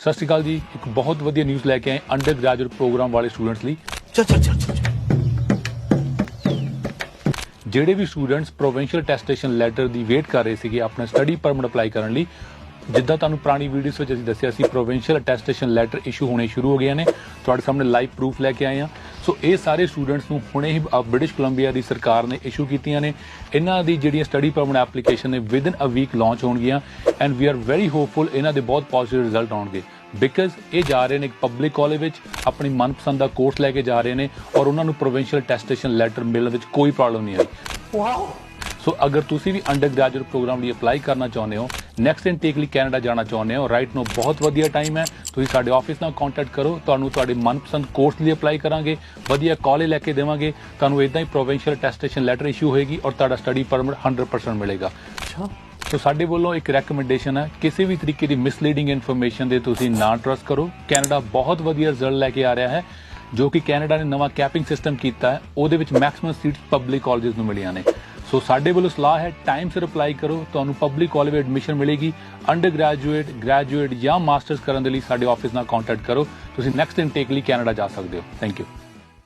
ਸਤਿ ਸ਼੍ਰੀ ਅਕਾਲ ਜੀ। ਇੱਕ ਬਹੁਤ ਵਧੀਆ ਨਿਊਜ਼ ਲੈ ਕੇ ਆਏ ਅੰਡਰ ਗ੍ਰੈਜੂਏਟ ਪ੍ਰੋਗਰਾਮ ਵਾਲੇ ਸਟੂਡੈਂਟਸ ਲਈ। ਚੱਲ ਚੱਲ ਚੱਲ। ਜਿਹੜੇ ਵੀ ਸਟੂਡੈਂਟਸ ਪ੍ਰੋਵਿੰਸ਼ੀਅਲ ਟੈਸਟੇਸ਼ਨ ਲੈਟਰ ਦੀ ਵੇਟ ਕਰ ਰਹੇ ਸੀਗੇ ਆਪਣਾ ਸਟੱਡੀ ਪਰਮਿਟ ਅਪਲਾਈ ਕਰਨ ਲਈ ਜਿੱਦਾਂ ਤੁਹਾਨੂੰ ਪੁਰਾਣੀ ਵੀਡੀਓਜ਼ ਵਿੱਚ ਅਸੀਂ ਦੱਸਿਆ ਸੀ ਪ੍ਰੋਵਿੰਸ਼ੀਅਲ ਅਟੈਸਟੇਸ਼ਨ ਲੈਟਰ ਇਸ਼ੂ ਹੋਣੇ ਸ਼ੁਰੂ ਹੋ ਗਏ ਨੇ। ਤੁਹਾਡੇ ਸਾਹਮਣੇ ਲਾਈਵ ਪ੍ਰੂਫ ਲੈ ਕੇ ਆਏ ਆ ਸੋ ਇਹ ਸਾਰੇ ਸਟੂਡੈਂਟਸ ਨੂੰ ਹੁਣੇ ਹੀ ਬ੍ਰਿਟਿਸ਼ ਕੋਲੰਬੀਆ ਦੀ ਸਰਕਾਰ ਨੇ ਇਸ਼ੂ ਕੀਤੀਆਂ ਨੇ। ਇਹਨਾਂ ਦੀ ਜਿਹੜੀਆਂ ਸਟੱਡੀ ਪਰਮਿਟ ਐਪਲੀਕੇਸ਼ਨ ਨੇ ਵਿਦਨ ਅ ਵੀਕ ਲਾਂਚ ਹੋਣਗੀਆਂ and we are very hopeful ਇਹਨਾਂ ਦੇ ਬਹੁਤ ਪੋਜ਼ਿਟਿਵ ਰਿਜ਼ਲਟ ਆਉਣਗੇ। ਬਿਕਾਜ਼ ਇਹ ਜਾ ਰਹੇ ਨੇ ਇੱਕ ਪਬਲਿਕ ਕਾਲਜ ਵਿੱਚ ਆਪਣੀ ਮਨਪਸੰਦ ਦਾ ਕੋਰਸ ਲੈ ਕੇ ਜਾ ਰਹੇ ਨੇ ਔਰ ਉਹਨਾਂ ਨੂੰ ਪ੍ਰੋਵਿੰਸ਼ੀਅਲ ਟੈਸਟੇਸ਼ਨ ਲੈਟਰ ਮਿਲਣ ਵਿੱਚ ਕੋਈ ਪ੍ਰੋਬਲਮ ਨਹੀਂ ਆਈ। ਵਾਓ ਸੋ ਅਗਰ ਤੁਸੀਂ ਵੀ ਅੰਡਰ ਗ੍ਰੈਜੂਏਟ ਪ੍ਰੋਗਰਾਮ ਲਈ ਅਪਲਾਈ ਕਰਨਾ ਚਾਹੁੰਦੇ ਹੋ ਨੈਕਸਟ ਇਨਟੇਕ ਲਈ ਕੈਨੇਡਾ ਜਾਣਾ ਚਾਹੁੰਦੇ ਹੋ। ਰਾਈਟ ਨੂੰ ਬਹੁਤ ਵਧੀਆ ਟਾਈਮ ਹੈ। ਤੁਸੀਂ ਸਾਡੇ ਆਫਿਸ ਨਾਲ ਕੰਟੈਕਟ ਕਰੋ। ਤੁਹਾਨੂੰ ਤੁਹਾਡੇ ਮਨਪਸੰਦ ਕੋਰਸ ਲਈ ਅਪਲਾਈ ਕਰਾਂਗੇ। ਵਧੀਆ ਕਾਲਜ ਲੈ ਕੇ ਦੇਵਾਂਗੇ। ਤੁਹਾਨੂੰ ਇਦਾਂ ਹੀ ਪ੍ਰੋਵਿੰਸ਼ੀਅਲ ਟੈਸਟੇਸ਼ਨ ਲੈਟਰ ਇਸ਼ੂ ਹੋਏਗੀ ਔਰ ਤੁਹਾਡਾ ਸਟੱਡੀ ਪਰਮਿਟ 100% ਮਿਲੇਗਾ। ਅੱਛਾ। ਸੋ ਸਾਡੇ ਵੱਲੋਂ ਇੱਕ ਰეკਮੈਂਡੇਸ਼ਨ ਹੈ। ਕਿਸੇ ਵੀ ਤਰੀਕੇ ਦੀ ਮਿਸਲੀਡਿੰਗ ਇਨਫੋਰਮੇਸ਼ਨ ਦੇ ਤੁਸੀਂ ਨਾ ਟਰਸਟ ਕਰੋ। ਕੈਨੇਡਾ ਬਹੁਤ ਵਧੀਆ ਰਿਜ਼ਲਟ ਲੈ ਕੇ ਆ ਰਿਹਾ ਹੈ। ਜੋ ਕਿ ਕੈਨੇਡਾ ਨੇ ਨਵਾਂ ਕੈਪਿੰਗ ਸਿਸਟਮ ਕੀਤਾ ਹੈ। ਉਹਦੇ ਵਿੱਚ ਮੈਕਸਿਮਮ ਸੀਟਸ ਪਬਲਿਕ ਕਾਲਜਸ ਨੂੰ ਮਿਲੀਆਂ ਨੇ। ਸੋ ਸਾਡੇ ਵੱਲੋਂ ਸਲਾਹ ਹੈ ਟਾਈਮ ਸਿਰ ਅਪਲਾਈ ਕਰੋ, ਤੁਹਾਨੂੰ ਪਬਲਿਕ ਕਾਲਜ ਵਿੱਚ ਐਡਮਿਸ਼ਨ ਮਿਲੇਗੀ ਅੰਡਰ ਗ੍ਰੈਜੂਏਟ ਗ੍ਰੈਜੂਏਟ ਜਾਂ ਮਾਸਟਰਸ ਕਰਨ ਦੇ ਲਈ ਸਾਡੇ ਆਫਿਸ ਨਾਲ ਕੰਟੈਕਟ ਕਰੋ, ਤੁਸੀਂ ਨੈਕਸਟ ਇਨਟੇਕ ਲਈ ਕੈਨੇਡਾ ਜਾ ਸਕਦੇ ਹੋ। Thank you